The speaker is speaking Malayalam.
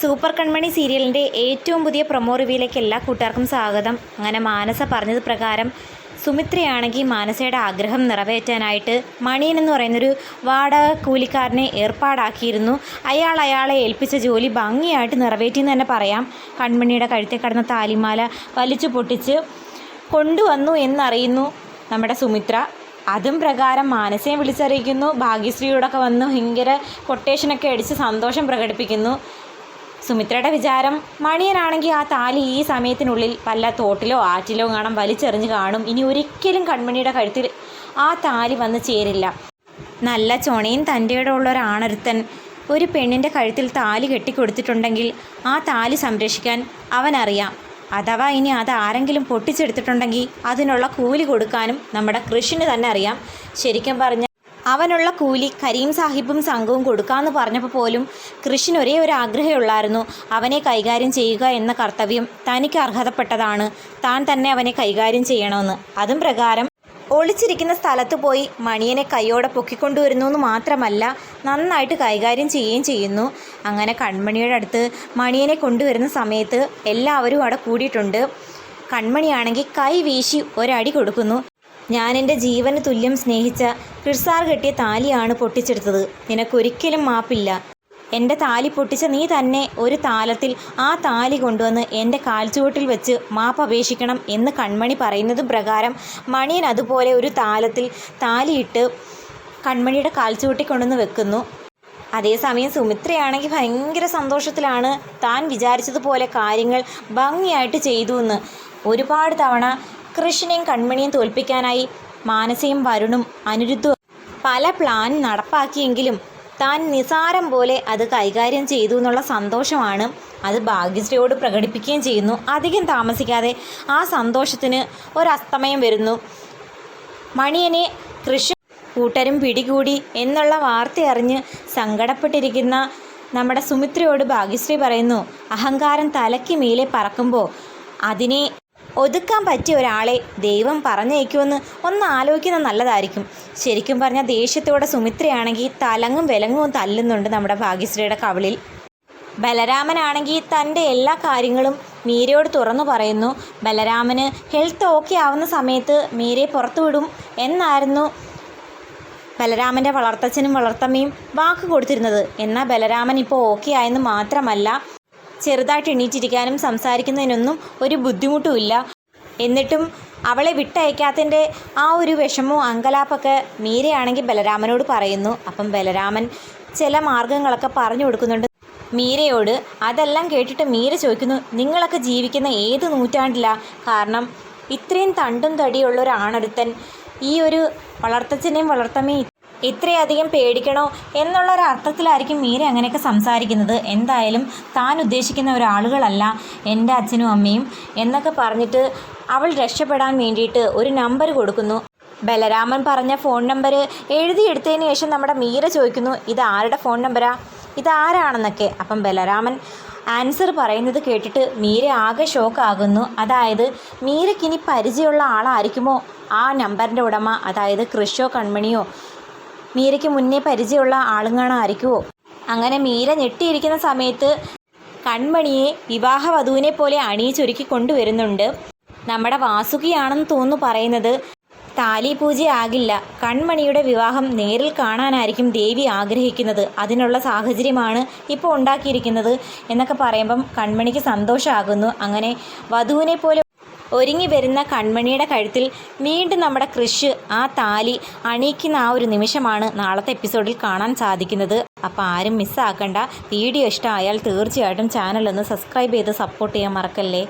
സൂപ്പർ കൺമണി സീരിയലിന്റെ ഏറ്റവും പുതിയ പ്രൊമോ റിവ്യൂയിലേക്ക് എല്ലാ കൂട്ടുകാർക്കും സ്വാഗതം. അങ്ങനെ മാനസ പറഞ്ഞത് പ്രകാരം സുമിത്രയാണെങ്കിൽ മാനസയുടെ ആഗ്രഹം നിറവേറ്റാനായിട്ട് മണിയൻ എന്ന് പറയുന്നൊരു വാടക കൂലിക്കാരനെ ഏർപ്പാടാക്കിയിരുന്നു. അയാൾ അയാളെ ഏൽപ്പിച്ച ജോലി ഭംഗിയായിട്ട് നിറവേറ്റിയെന്ന് തന്നെ പറയാം. കൺമണിയുടെ കഴുത്തിൽ കടന്ന താലിമാല വലിച്ചു പൊട്ടിച്ച് കൊണ്ടുവന്നു എന്നറിയുന്നു നമ്മുടെ സുമിത്ര. അതും പ്രകാരം മാനസയെ വിളിച്ചറിയിക്കുന്നു. ഭാഗ്യശ്രീയോടൊക്കെ വന്ന് ഭയങ്കര കൊട്ടേഷനൊക്കെ അടിച്ച് സന്തോഷം പ്രകടിപ്പിക്കുന്നു. സുമിത്രയുടെ വിചാരം മണിയനാണെങ്കിൽ ആ താലി ഈ സമയത്തിനുള്ളിൽ വല്ല തോട്ടിലോ ആറ്റിലോ കാണാൻ വലിച്ചെറിഞ്ഞ് കാണും. ഇനി ഒരിക്കലും കൺമണിയുടെ കഴുത്തിൽ ആ താലി വന്ന് ചേരില്ല. നല്ല ചൊണയും തന്റെയുടെ ഉള്ള ഒരാണൊരുത്തൻ ഒരു പെണ്ണിന്റെ കഴുത്തിൽ താലി കെട്ടിക്കൊടുത്തിട്ടുണ്ടെങ്കിൽ ആ താലി സംരക്ഷിക്കാൻ അവനറിയാം. അഥവാ ഇനി അത് ആരെങ്കിലും പൊട്ടിച്ചെടുത്തിട്ടുണ്ടെങ്കിൽ അതിനുള്ള കൂലി കൊടുക്കാനും നമ്മുടെ കൃഷിന് തന്നെ അറിയാം. ശരിക്കും പറഞ്ഞ അവനുള്ള കൂലി കരീം സാഹിബും സംഘവും കൊടുക്കാമെന്ന് പറഞ്ഞപ്പോൾ പോലും കൃഷിന് ഒരേ ഒരു ആഗ്രഹമുള്ളായിരുന്നു. അവനെ കൈകാര്യം ചെയ്യുക എന്ന കർത്തവ്യം തനിക്ക് അർഹതപ്പെട്ടതാണ്. താൻ തന്നെ അവനെ കൈകാര്യം ചെയ്യണമെന്ന്. അതും പ്രകാരം ഒളിച്ചിരിക്കുന്ന സ്ഥലത്ത് പോയി മണിയനെ കൈയോടെ പൊക്കിക്കൊണ്ടുവരുന്നു എന്ന് മാത്രമല്ല നന്നായിട്ട് കൈകാര്യം ചെയ്യുകയും ചെയ്യുന്നു. അങ്ങനെ കൺമണിയുടെ അടുത്ത് മണിയനെ കൊണ്ടുവരുന്ന സമയത്ത് എല്ലാവരും അവിടെ കൂടിയിട്ടുണ്ട്. കൺമണിയാണെങ്കിൽ കൈ വീശി ഒരടി കൊടുക്കുന്നു. ഞാൻ എന്റെ ജീവന് തുല്യം സ്നേഹിച്ച ക്രിസാർ കെട്ടിയ താലിയാണ് പൊട്ടിച്ചെടുത്തത്. നിനക്കൊരിക്കലും മാപ്പില്ല. എന്റെ താലി പൊട്ടിച്ച നീ തന്നെ ഒരു താലത്തിൽ ആ താലി കൊണ്ടുവന്ന് എന്റെ കാൽച്ചുവട്ടിൽ വെച്ച് മാപ്പ് അപേക്ഷിക്കണം എന്ന് കൺമണി പറയുന്നത് പ്രകാരം മണിയൻ അതുപോലെ ഒരു താലത്തിൽ താലിയിട്ട് കൺമണിയുടെ കാൽച്ചുവട്ടി കൊണ്ടുവന്ന് വെക്കുന്നു. അതേസമയം സുമിത്രയാണെങ്കിൽ ഭയങ്കര സന്തോഷത്തിലാണ്. താൻ വിചാരിച്ചതുപോലെ കാര്യങ്ങൾ ഭംഗിയായിട്ട് ചെയ്തു എന്ന് ഒരുപാട് തവണ കൃഷ്ണനെയും കൺമണിയും തോൽപ്പിക്കാനായി മാനസയും വരുണും അനിരുദ്ധവും പല പ്ലാൻ നടപ്പാക്കിയെങ്കിലും താൻ നിസാരം പോലെ അത് കൈകാര്യം ചെയ്തു എന്നുള്ള സന്തോഷമാണ് അത് ഭാഗ്യശ്രീയോട് പ്രകടിപ്പിക്കുകയും ചെയ്യുന്നു. അധികം താമസിക്കാതെ ആ സന്തോഷത്തിന് ഒരസ്തമയം വരുന്നു. മണിയനെ കൃഷി കൂട്ടരും പിടികൂടി എന്നുള്ള വാർത്ത അറിഞ്ഞ് സങ്കടപ്പെട്ടിരിക്കുന്ന നമ്മുടെ സുമിത്രയോട് ഭാഗ്യശ്രീ പറയുന്നു അഹങ്കാരം തലയ്ക്ക് മേലെ പറക്കുമ്പോൾ അതിനെ ഒതുക്കാൻ പറ്റിയ ഒരാളെ ദൈവം പറഞ്ഞയക്കുമെന്ന് ഒന്ന് ആലോചിക്കുന്നത് നല്ലതായിരിക്കും. ശരിക്കും പറഞ്ഞാൽ ദേഷ്യത്തോടെ സുമിത്രയാണെങ്കിൽ തലങ്ങും വിലങ്ങും തല്ലുന്നുണ്ട് നമ്മുടെ ഭാഗ്യശ്രീയുടെ കവിളിൽ. ബലരാമനാണെങ്കിൽ തന്റെ എല്ലാ കാര്യങ്ങളും മീരയോട് തുറന്നു പറയുന്നു. ബലരാമന് ഹെൽത്ത് ഓക്കെ ആവുന്ന സമയത്ത് മീരയെ പുറത്തു വിടും എന്നായിരുന്നു ബലരാമന്റെ വളർത്തച്ഛനും വളർത്തമ്മയും വാക്ക് കൊടുത്തിരുന്നത്. എന്നാൽ ബലരാമൻ ഇപ്പോൾ ഓക്കെ ആയെന്ന് മാത്രമല്ല ചെറുതായിട്ട് എണീറ്റിരിക്കാനും സംസാരിക്കുന്നതിനൊന്നും ഒരു ബുദ്ധിമുട്ടുമില്ല. എന്നിട്ടും അവളെ വിട്ടയക്കാത്തതിന്റെ ആ ഒരു വിഷമവും അങ്കലാപ്പൊക്കെ മീരയാണെങ്കിൽ ബലരാമനോട് പറയുന്നു. അപ്പം ബലരാമൻ ചില മാർഗങ്ങളൊക്കെ പറഞ്ഞു കൊടുക്കുന്നുണ്ട്. മീരയോട് അതെല്ലാം കേട്ടിട്ട് മീര ചോദിക്കുന്നു നിങ്ങളൊക്കെ ജീവിക്കുന്ന ഏത് നൂറ്റാണ്ടിലാ? കാരണം ഇത്രയും തണ്ടും തടിയുള്ള ഒരാണൊരുത്തൻ ഈ ഒരു വളർത്തച്ഛനെയും വളർത്തമ്മയും ഇത്രയധികം പേടിക്കണോ എന്നുള്ള ഒരു അർത്ഥത്തിലായിരിക്കും മീര അങ്ങനെയൊക്കെ സംസാരിക്കുന്നത്. എന്തായാലും താൻ ഉദ്ദേശിക്കുന്ന ഒരാളുകളല്ല എന്റെ അച്ഛനും അമ്മയും എന്നൊക്കെ പറഞ്ഞിട്ട് അവൾ രക്ഷപ്പെടാൻ വേണ്ടിയിട്ട് ഒരു നമ്പർ കൊടുക്കുന്നു. ബലരാമൻ പറഞ്ഞ ഫോൺ നമ്പർ എഴുതിയെടുത്തതിന് ശേഷം നമ്മുടെ മീര ചോദിക്കുന്നു ഇത് ആരുടെ ഫോൺ നമ്പരാ ഇതാരാണെന്നൊക്കെ അപ്പം ബലരാമൻ ആൻസർ പറയുന്നത് കേട്ടിട്ട് മീര ആകെ ഷോക്കാകുന്നു അതായത് മീരയ്ക്കിനി പരിചയമുള്ള ആളായിരിക്കുമോ? ആ നമ്പറിന്റെ ഉടമ അതായത് കൃഷോ കൺമണിയോ. മീരയ്ക്ക് മുന്നേ പരിചയമുള്ള ആളുങ്ങാണായിരിക്കുമോ അങ്ങനെ മീര ഞെട്ടിയിരിക്കുന്ന സമയത്ത് കൺമണിയെ വിവാഹ വധുവിനെ പോലെ അണിയിച്ചൊരുക്കി കൊണ്ടുവരുന്നുണ്ട്. നമ്മുടെ വാസുകിയാണെന്ന് തോന്നുന്നു പറയുന്നത് താലി പൂജയാകില്ല. കൺമണിയുടെ വിവാഹം നേരിൽ കാണാനായിരിക്കും ദേവി ആഗ്രഹിക്കുന്നത്. അതിനുള്ള സാഹചര്യമാണ് ഇപ്പോൾ ഉണ്ടാക്കിയിരിക്കുന്നത്. എന്നൊക്കെ പറയുമ്പം കൺമണിക്ക് സന്തോഷമാകുന്നു. അങ്ങനെ വധുവിനെ പോലെ ഒരുങ്ങി വരുന്ന കൺമണിയുടെ കഴുത്തിൽ വീണ്ടും നമ്മുടെ കൃഷ് ആ താലി അണിയിക്കുന്ന ആ ഒരു നിമിഷമാണ് നാളത്തെ എപ്പിസോഡിൽ കാണാൻ സാധിക്കുന്നത്. അപ്പോൾ ആരും മിസ്സാക്കണ്ട വീഡിയോ ഇഷ്ടമായാൽ തീർച്ചയായിട്ടും ചാനലൊന്ന് സബ്സ്ക്രൈബ് ചെയ്ത് സപ്പോർട്ട് ചെയ്യാൻ മറക്കല്ലേ?